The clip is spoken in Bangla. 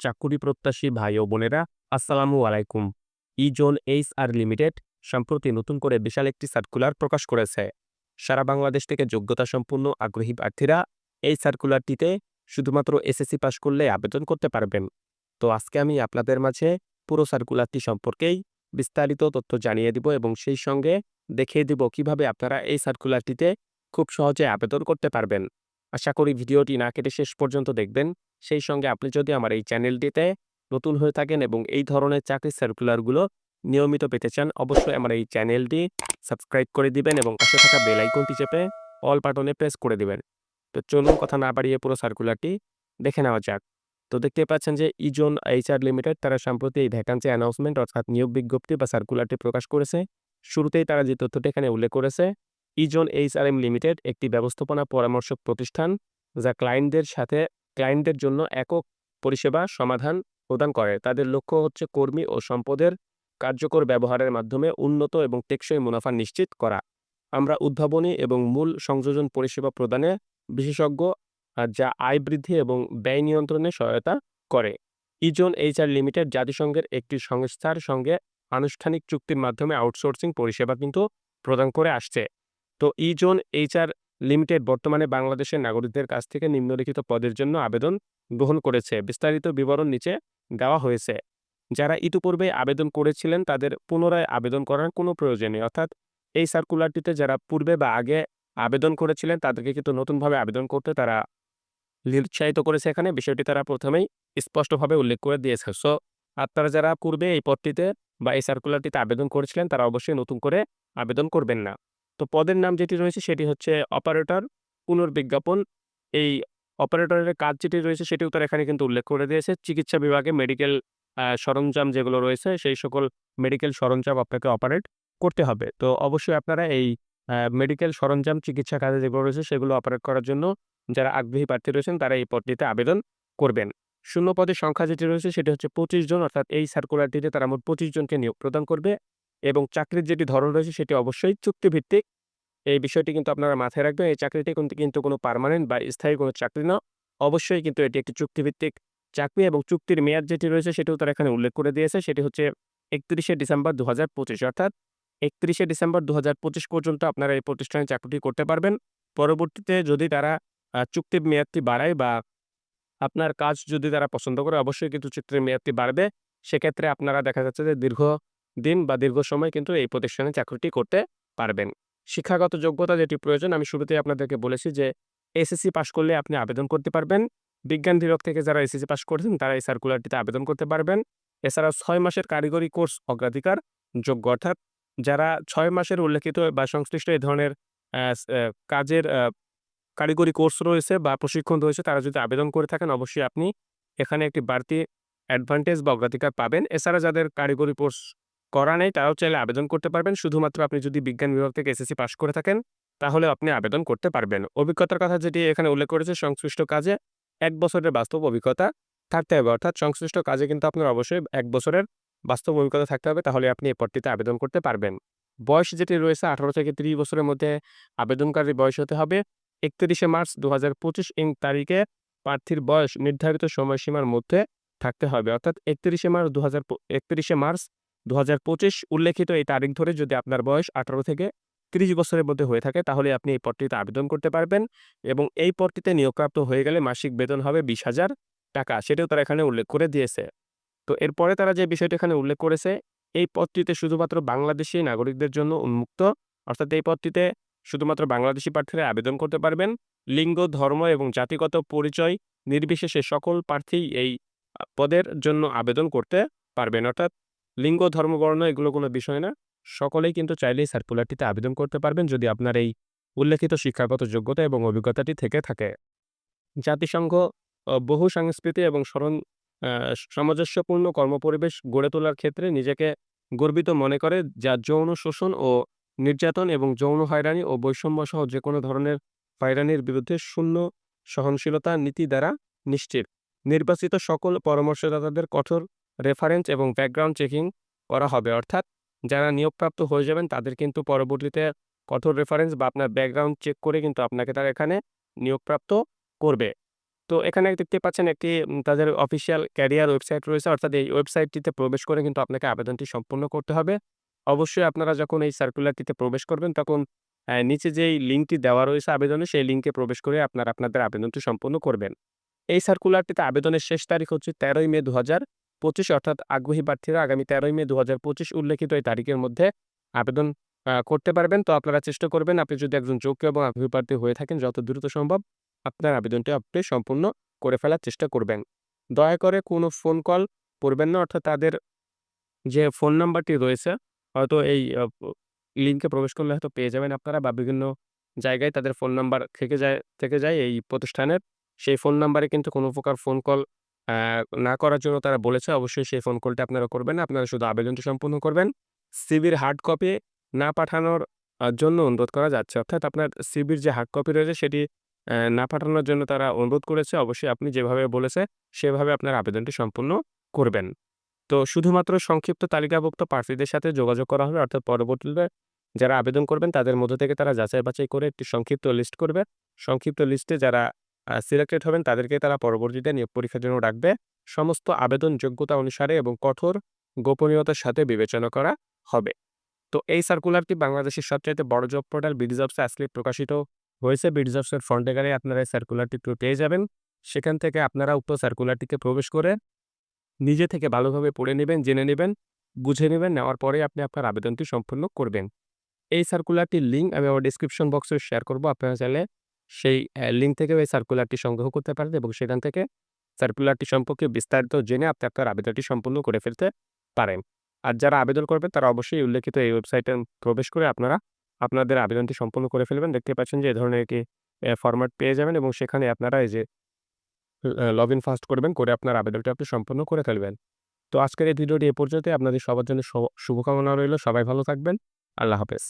চাকুরি প্রত্যাশী ভাই ও বোনেরা, আসসালামু আলাইকুম। ইজোন এইচ আর লিমিটেড সম্প্রতি নতুন করে বিশাল একটি সার্কুলার প্রকাশ করেছে। সারা বাংলাদেশ থেকে যোগ্যতা সম্পন্ন আগ্রহী প্রার্থীরা এই সার্কুলারটিতে শুধুমাত্র এসএসসি পাশ করলে আবেদন করতে পারবেন। তো আজকে আমি আপনাদের মাঝে পুরো সার্কুলারটি সম্পর্কেই বিস্তারিত তথ্য জানিয়ে দিব এবং সেই সঙ্গে দেখিয়ে দিব কীভাবে আপনারা এই সার্কুলারটিতে খুব সহজে আবেদন করতে পারবেন। আশা করি ভিডিওটি না কেটে শেষ পর্যন্ত দেখবেন। সেই সঙ্গে আপনি যদি আমার এই চ্যানেলটিতে নতুন হয়ে থাকেন এবং এই ধরনের চাকরির সার্কুলারগুলো নিয়মিত পেতে চান, অবশ্যই আমার এই চ্যানেলটি সাবস্ক্রাইব করে দিবেন এবং পাশে থাকা বেল আইকনটি চেপে অল বাটনে প্রেস করে দিবেন। তো চলুন কথা না বাড়িয়ে পুরো সার্কুলারটি দেখে নেওয়া যাক। তো দেখতে পাচ্ছেন যে ইজোন এইচআর লিমিটেড তারা সম্প্রতি এই ভ্যাকান্সি অ্যানাউন্সমেন্ট অর্থাৎ নিয়োগ বিজ্ঞপ্তি বা সার্কুলারটি প্রকাশ করেছে। শুরুতেই তারা যে তথ্যটি এখানে উল্লেখ করেছে ইজোন এইচআরএম লিমিটেড একটি ব্যবস্থাপনা পরামর্শক প্রতিষ্ঠান যা ক্লায়েন্টদের সাথে ক্লায়েন্টদের জন্য একক পরিষেবা সমাধান প্রদান করে। তাদের লক্ষ্য হচ্ছে কর্মী ও সম্পদের কার্যকর ব্যবহারের মাধ্যমে উন্নত এবং টেকসই মুনাফা নিশ্চিত করা। আমরা উদ্ভাবনী এবং মূল সংযোজন পরিষেবা প্রদানে বিশেষজ্ঞ যা আয় বৃদ্ধি এবং ব্যয় নিয়ন্ত্রণে সহায়তা করে। ইজোন এইচআর লিমিটেড জাতিসংঘের একটি সংস্থার সঙ্গে আনুষ্ঠানিক চুক্তির মাধ্যমে আউটসোর্সিং পরিষেবা কিন্তু প্রদান করে আসছে। তো ইজোন এইচআর লিমিটেড বর্তমানে বাংলাদেশের নাগরিকদের কাছ থেকে নিম্নলিখিত পদের জন্য আবেদন গ্রহণ করেছে। বিস্তারিত বিবরণ নিচে দেওয়া হয়েছে। যারা ইতিপূর্বে আবেদন করেছিলেন, তাদের পুনরায় আবেদন করার কোনো প্রয়োজন নেই। অর্থাৎ এই সার্কুলারটিতে যারা পূর্বে বা আগে আবেদন করেছিলেন, তাদেরকে কিন্তু নতুনভাবে আবেদন করতে তারা নিরুৎসাহিত করেছে এখানে। বিষয়টি তারা প্রথমেই স্পষ্টভাবে উল্লেখ করে দিয়েছে। সো আপনারা যারা পূর্বে এই পদটিতে বা এই সার্কুলারটিতে আবেদন করেছিলেন, তারা অবশ্যই নতুন করে আবেদন করবেন না। তো পদের নাম যেটি রয়েছে সেটি হচ্ছে অপারেটর, পুনর্বিজ্ঞাপন। এই অপারেটরের কাজ যেটি রয়েছে সেটিও তারা এখানে কিন্তু উল্লেখ করে দিয়েছে। চিকিৎসা বিভাগে মেডিকেল সরঞ্জাম যেগুলো রয়েছে সেই সকল মেডিকেল সরঞ্জাম আপনাকে অপারেট করতে হবে। তো অবশ্যই আপনারা এই মেডিকেল সরঞ্জাম চিকিৎসা কাজে যেগুলো রয়েছে সেগুলো অপারেট করার জন্য যারা আগ্রহী প্রার্থী রয়েছেন তারা এই পদটিতে আবেদন করবেন। শূন্য পদের সংখ্যা যেটি রয়েছে সেটি হচ্ছে পঁচিশ জন, অর্থাৎ এই সার্কুলারটিতে তারা মোট পঁচিশ জনকে নিয়োগ প্রদান করবে। এবং চাকরির যেটি ধরন রয়েছে সেটি অবশ্যই চুক্তিভিত্তিক। এই বিষয়টি কিন্তু আপনারা মাথায় রাখবেন, এই চাকরিটি কিন্তু কিন্তু কোনো পারমানেন্ট বা স্থায়ী কোনো চাকরি না। অবশ্যই কিন্তু এটি একটি চুক্তিভিত্তিক চাকরি এবং চুক্তির মেয়াদ যেটি রয়েছে সেটিও তারা এখানে উল্লেখ করে দিয়েছে, সেটি হচ্ছে একত্রিশে ডিসেম্বর দু হাজার পঁচিশ। অর্থাৎ একত্রিশে ডিসেম্বর দু হাজার পঁচিশ পর্যন্ত আপনারা এই প্রতিষ্ঠানে চাকরিটি করতে পারবেন। পরবর্তীতে যদি তারা চুক্তির মেয়াদটি বাড়ায় বা আপনার কাজ যদি তারা পছন্দ করে, অবশ্যই কিন্তু চুক্তির মেয়াদটি বাড়বে। সেক্ষেত্রে আপনারা দেখা যাচ্ছে যে দীর্ঘ দিন বা দীর্ঘ সময় কিন্তু এই প্রতিষ্ঠানে চাকরিটি করতে পারবেন। শিক্ষাগত যোগ্যতা যেটি প্রয়োজন, আমি শুরুতেই আপনাদেরকে বলেছি যে, এসএসসি পাশ করলে আপনি আবেদন করতে পারবেন। বিজ্ঞান বিভাগ থেকে যারা এসএসসি পাশ করেছেন, তারা এই সার্কুলারটিতে আবেদন করতে পারবেন। এছাড়া ছয় মাসের কারিগরি কোর্স অগ্রাধিকার যোগ্য, অর্থাৎ যারা ছয় মাসের উল্লেখিত বা সংশ্লিষ্ট এই ধরনের কাজের কারিগরি কোর্স রয়েছে বা প্রশিক্ষণ রয়েছে, তারা যদি আবেদন করে থাকেন, অবশ্যই আপনি এখানে একটি বাড়তি অ্যাডভান্টেজ বা অগ্রাধিকার পাবেন। এছাড়া যাদের কারিগরি কোর্স করা নেই, তারাও চাইলে আবেদন করতে পারবেন। শুধুমাত্র আপনি যদি বিজ্ঞান বিভাগ থেকে এসএসসি পাশ করে থাকেন তাহলে আপনি আবেদন করতে পারবেন। অভিজ্ঞতার কথা যেটি এখানে উল্লেখ করেছে, সংশ্লিষ্ট কাজে এক বছরের বাস্তব অভিজ্ঞতা থাকতে হবে। অর্থাৎ সংশ্লিষ্ট কাজে কিন্তু আপনার অবশ্যই এক বছরের বাস্তব অভিজ্ঞতা থাকতে হবে, তাহলে আপনি এই পদটিতে আবেদন করতে পারবেন। বয়স যেটি রয়েছে, আঠারো থেকে ত্রিশ বছরের মধ্যে আবেদনকারীর বয়স হতে হবে। একত্রিশে মার্চ দু হাজার পঁচিশ ইং তারিখে প্রার্থীর বয়স নির্ধারিত সময়সীমার মধ্যে থাকতে হবে। অর্থাৎ একত্রিশে মার্চ দু হাজার একত্রিশে মার্চ দু হাজার পঁচিশ উল্লেখিত এই তারিখ ধরে যদি আপনার বয়স আঠারো থেকে তিরিশ বছরের মধ্যে হয়ে থাকে, তাহলে আপনি এই পদটিতে আবেদন করতে পারবেন এবং এই পদটিতে নিয়োগপ্রাপ্ত হয়ে গেলে মাসিক বেতন হবে বিশ হাজার টাকা। সেটাও তারা এখানে উল্লেখ করে দিয়েছে। তো এরপরে তারা যে বিষয়টি এখানে উল্লেখ করেছে, এই পদটিতে শুধুমাত্র বাংলাদেশি নাগরিকদের জন্য উন্মুক্ত, অর্থাৎ এই পদটিতে শুধুমাত্র বাংলাদেশি প্রার্থীরা আবেদন করতে পারবেন। লিঙ্গ, ধর্ম এবং জাতিগত পরিচয় নির্বিশেষে সকল প্রার্থী এই পদের জন্য আবেদন করতে পারবেন, অর্থাৎ লিঙ্গ ধর্মবর্ণ এগুলো কোনো বিষয় না। সকলেই কিন্তু চাইলেই সার্কুলারটিতে আবেদন করতে পারবেন যদি আপনার এই উল্লেখিত শিক্ষাগত যোগ্যতা এবং অভিজ্ঞতাটি থেকে থাকে। জাতিসংঘ বহু সংস্কৃতি এবং স্মরণ সামঞ্জস্যপূর্ণ কর্মপরিবেশ গড়ে তোলার ক্ষেত্রে নিজেকে গর্বিত মনে করে যা যৌন শোষণ ও নির্যাতন এবং যৌন হয়রানি ও বৈষম্য সহ যে কোনো ধরনের হয়রানির বিরুদ্ধে শূন্য সহনশীলতা নীতি দ্বারা নিশ্চিত। নির্বাচিত সকল পরামর্শদাতাদের কঠোর রেফারেন্স এবং ব্যাকগ্রাউন্ড চেকিং করা হবে অর্থাৎ যারা নিয়োগপ্রাপ্ত হয়ে যাবেন, তাদের কিন্তু পরবর্তীতে কঠোর রেফারেন্স বা আপনার ব্যাকগ্রাউন্ড চেক করে কিন্তু আপনাকে তারা এখানে নিয়োগপ্রাপ্ত করবে তো এখানে দেখতে পাচ্ছেন একটি তাদের অফিসিয়াল ক্যারিয়ার ওয়েবসাইট রয়েছে অর্থাৎ এই ওয়েবসাইটটিতে প্রবেশ করে কিন্তু আপনাকে আবেদনটি সম্পূর্ণ করতে হবে। অবশ্যই আপনারা যখন এই সার্কুলারটিতে প্রবেশ করবেন, তখন অ্যা নিচে যেই লিঙ্কটি দেওয়া রয়েছে আবেদনে, সেই লিঙ্কে প্রবেশ করে আপনারা আপনাদের আবেদনটি সম্পূর্ণ করবেন। এই সার্কুলারটিতে আবেদনের শেষ তারিখ হচ্ছে ১৩ই মে ২০২৫ অর্থাৎ আগ্রহী প্রার্থীরা আগামী ১৩ই মে ২০২৫ উল্লেখিত এই তারিখের মধ্যে আবেদন করতে পারবেন। তো আপনারা চেষ্টা করবেন আপনি যদি একজন যোগ্য এবং আগ্রহী প্রার্থী হয়ে থাকেন, যত দ্রুত সম্ভব আপনার আবেদনটি আপনি সম্পূর্ণ করে ফেলার চেষ্টা করবেন। দয়া করে কোনো ফোন কল করবেন না, অর্থাৎ তাদের যে ফোন নাম্বারটি রয়েছে, হয়তো এই লিঙ্কে প্রবেশ করলে হয়তো পেয়ে যাবেন আপনারা বা বিভিন্ন জায়গায় তাদের ফোন নাম্বার থেকে যায় থেকে যায় এই প্রতিষ্ঠানের। সেই ফোন নাম্বারে কিন্তু কোনো প্রকার ফোন কল না করার জন্য তারা বলেছে। অবশ্যই সেই ফোন কলটি আপনারা করবেন। আপনারা শুধু আবেদনটি সম্পূর্ণ করবেন। সিভির হার্ড কপি না পাঠানোর জন্য অনুরোধ করা যাচ্ছে। অর্থাৎ আপনার সিভির যে হার্ড কপি রয়েছে, সেটি না পাঠানোর জন্য তারা অনুরোধ করেছে। অবশ্যই আপনি যেভাবে বলেছে, সেভাবে আপনার আবেদনটি সম্পূর্ণ করবেন। তো শুধুমাত্র সংক্ষিপ্ত তালিকাভুক্ত প্রার্থীদের সাথে যোগাযোগ করা হবে অর্থাৎ পরবর্তীতে যারা আবেদন করবেন, তাদের মধ্য থেকে তারা যাচাই-বাছাই করে একটি সংক্ষিপ্ত লিস্ট করবে। সংক্ষিপ্ত লিস্টে যারা সিলেক্টেড হবেন, তাদেরকে তারা পরবর্তীতে নিয়োগ পরীক্ষার জন্য ডাকবে। সমস্ত আবেদন যোগ্যতা অনুসারে এবং কঠোর গোপনীয়তার সাথে বিবেচনা করা হবে। তো এই সার্কুলারটি বাংলাদেশের সবচাইতে বড় জব পোর্টাল বিডিজবসে আজকে প্রকাশিত হয়েছে। বিডিজবসের ফ্রন্টে গেলেই আপনারা এই সার্কুলারটি একটু পেয়ে যাবেন। সেখান থেকে আপনারা উক্ত সার্কুলারটিকে প্রবেশ করে নিজে থেকে ভালোভাবে পড়ে নেবেন, জেনে নেবেন, বুঝে নেবেন, নেওয়ার পরেই আপনি আপনার আবেদনটি সম্পূর্ণ করবেন। এই সার্কুলারটির লিঙ্ক আমি আমার ডেসক্রিপশন বক্সে শেয়ার করব। আপনারা চাইলে সেই লিঙ্ক থেকে ওই সার্কুলারটি সংগ্রহ করতে পারেন এবং সেখান থেকে সার্কুলারটি সম্পর্কে বিস্তারিত জেনে আপনি আপনার আবেদনটি সম্পূর্ণ করে ফেলতে পারেন। আর যারা আবেদন করবেন তারা অবশ্যই উল্লেখিত এই ওয়েবসাইটে প্রবেশ করে আপনারা আপনাদের আবেদনটি সম্পূর্ণ করে ফেলবেন। দেখতে পাচ্ছেন যে এ ধরনের একটি ফরম্যাট পেয়ে যাবেন এবং সেখানে আপনারা এই যে লগ ইন ফার্স্ট করবেন, করে আপনার আবেদনটি আপনি সম্পূর্ণ করে ফেলবেন। তো আজকের এই ভিডিওটি এ পর্যন্ত আপনাদের সবার জন্য শুভকামনা রইল সবাই ভালো থাকবেন। আল্লাহ হাফেজ।